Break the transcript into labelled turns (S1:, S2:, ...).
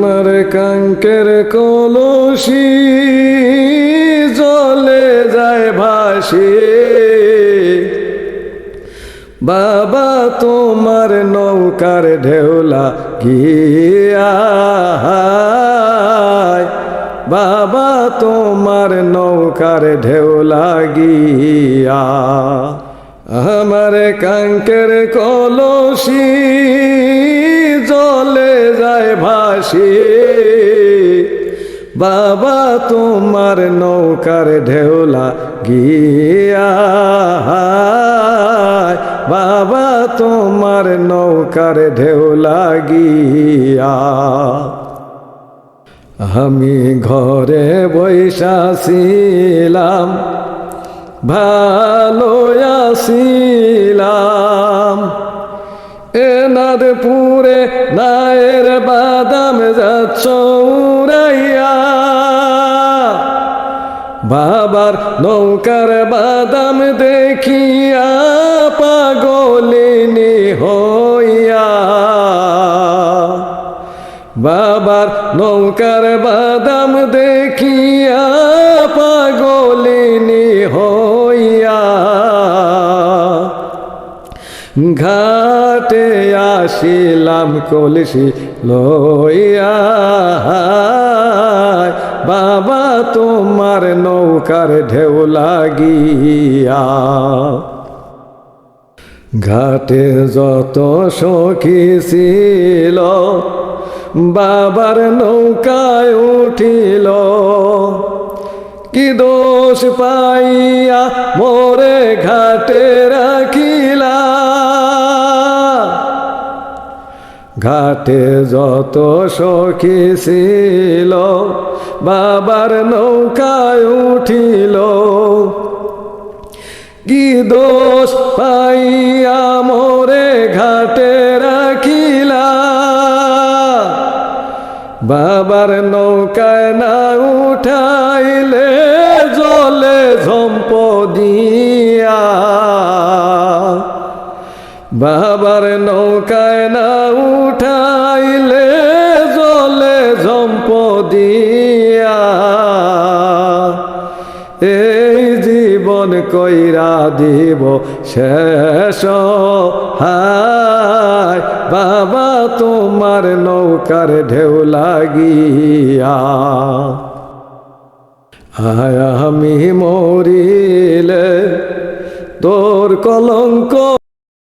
S1: আমার কাঙ্কের কলসি জলে যায় ভাসি। বাবা, তোমার নৌকার ঢেউলা গিয়া বাবা, তোমার নৌকার ঢেউলা গিয়া আমার কাঙ্কের কলসি ভাসি বাবা তোমার নৌকার ঢেউলা গিয়া বাবা তোমার নৌকার ঢেউলা গিয়া। আমি ঘরে বৈশাছিলাম ভালো আসিলাম এনাদপুরে নায়ের বাদাম যাচ্ছ বাবার নৌকার বাদাম দেখিয়া পাগলিনী হইয়া বাবার নৌকার বাদাম দেখিয়া পাগলিনী হইয়া ঘাটে আসিলাম কলসি লইয়া বাবা তোমার নৌকার ঢেউ লাগিয়া। ঘাটে যত সখী ছিল, বাবার নৌকায় উঠিল। কি দোষ পাইয়া মোরে ঘাটে রাখিলা? ঘাটে যত সখী ছিল, বাবার নৌকায় উঠিল। কি দোষ পাইয়া মোরে ঘাটে রাখিলা? বাবার নৌকায় না উঠাইলে জলে ঝম্প দিয়া বাবার নৌকায় না এই জীবন কইরা দিব শেষ হায়। বাবা, তোমার নৌকার ঢেউ লাগিয়া। আয়, আমি মরিলে তোর কলঙ্ক